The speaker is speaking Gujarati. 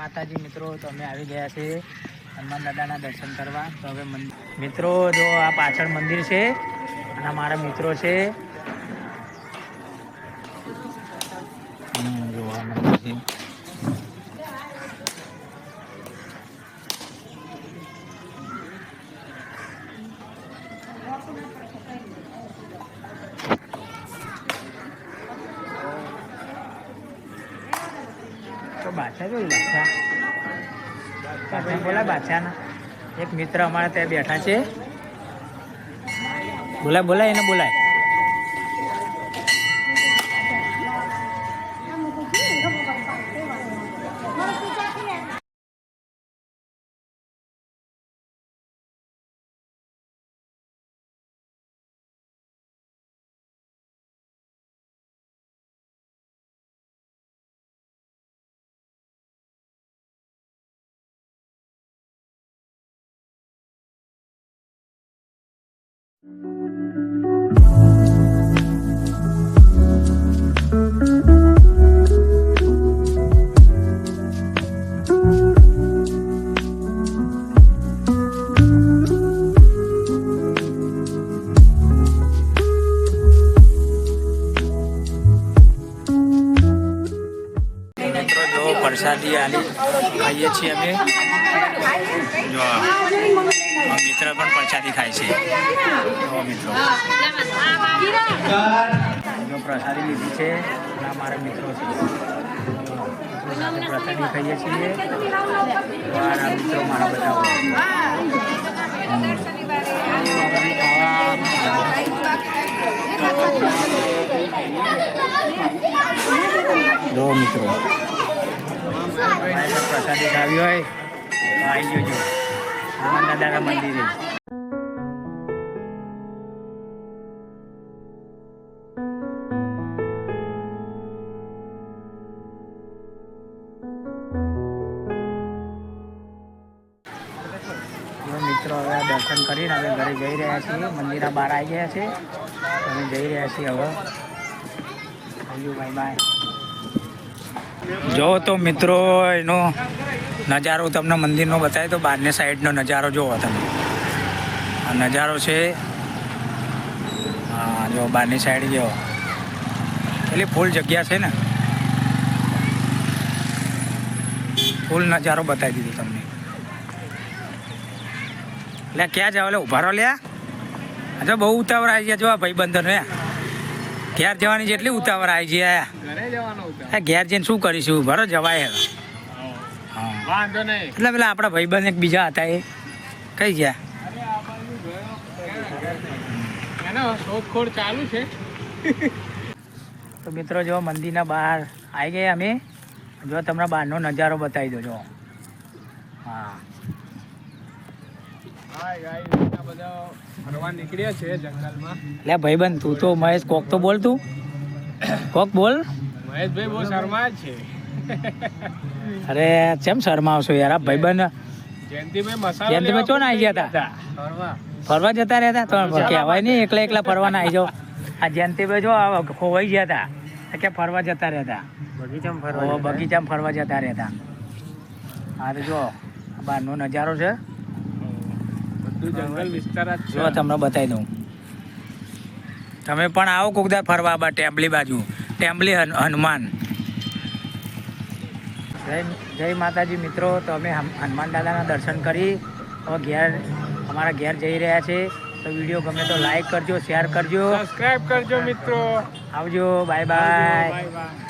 માતાજી મિત્રો તો અમે આવી ગયા છે હનુમાન દાદાના દર્શન કરવા. તો હવે મિત્રો જો આ પાછળ મંદિર છે અને મારા મિત્રો છે. હમ, જો મંદિર છે. તો બાદશાહ જોયું, બાદશાહ. બાદશાહ બોલા, બાદશાહના. એક મિત્ર અમારા ત્યાં બેઠા છે. બોલાય બોલાય, એને બોલાય. પ્રસાદી આલી ખાઈએ છીએ અમે. મિત્ર પણ પ્રસાદી ખાય છે. જો પ્રસાદી લીધી છે. આ મારા મિત્રો છે. પ્રસાદી ખાઈએ છીએ. મારા મિત્રો મારા બધા જો મિત્રો. પ્રસાદી ખાવી હોય આવી જજો. હનુમાન દાદાના મંદિરે. દર્શન કરીને હવે ઘરે જઈ રહ્યા છીએ. મંદિરના બહાર આવી ગયા છે. અમે જઈ રહ્યા છીએ હવે. થેન્ક બાય બાય જો તો મિત્રો, એનો નજારો તમને મંદિરનો બતાવે તો બહારની સાઈડનો નજારો જુઓ તમે. આ નજારો છે. હા, જો બહારની સાઈડ જો એટલે ફૂલ જગ્યા છે ને. ફૂલ નજારો બતાવી દીધો તમને. એટલે ક્યાં જાવ એટલે ઊભા રહો લ્યા અચ્છા બહુ ઉતાવળ આવી ગયા જો આ ભાઈ ને ઘેર જવાની જેટલી ઉતાવળ આવી ગયા ઘરે જઈને શું કરીશું? ભરો જવાય હવે. હા. એટલે પેલા આપણા ભાઈબંધ એક બીજા હતા એ. કઈ ગયા? શોધખોળ ચાલુ છે. તો મિત્રો જો મંદિરના બહાર આવી ગયા અમે. જો તમને બહારનો નજારો બતાવી દો જો. હા. એટલે ભાઈબંધ તું તો મહેશ કોક તો બોલ તું. કોક બોલ. મહેશભાઈ બહુ શર્મા છે અરે કેમ શર્માવશો યાર? આ ભાઈબંધ જયંતિભાઈ જયંતિભાઈ આવી ગયા હતા? ફરવા જતા રહેતા તો? કહેવાય નહીં એકલા એકલા ફરવા ના આવી જાઓ. આ જયંતિભાઈ જો ખોવાઈ ગયા હતા કે ફરવા જતા રહેતા બગીચામાં ફરવા જતા રહેતા હા તો. જો બહારનો નજારો છે. બધું જંગલ વિસ્તાર જ છે. તમને બતાવી દઉં. તમે પણ આવો કોકદાર ફરવા બા ટેમ્બલી બાજુ. ટેમ્બલી હનુમાન. જય જય માતાજી મિત્રો તો અમે હનુમાન દાદાના દર્શન કરી. હવે ઘેર અમારા ઘેર જઈ રહ્યા છે. તો વીડિયો ગમે તો લાઈક કરજો શેર કરજો. સબસ્ક્રાઇબ કરજો મિત્રો. આવજો બાય બાય બાય બાય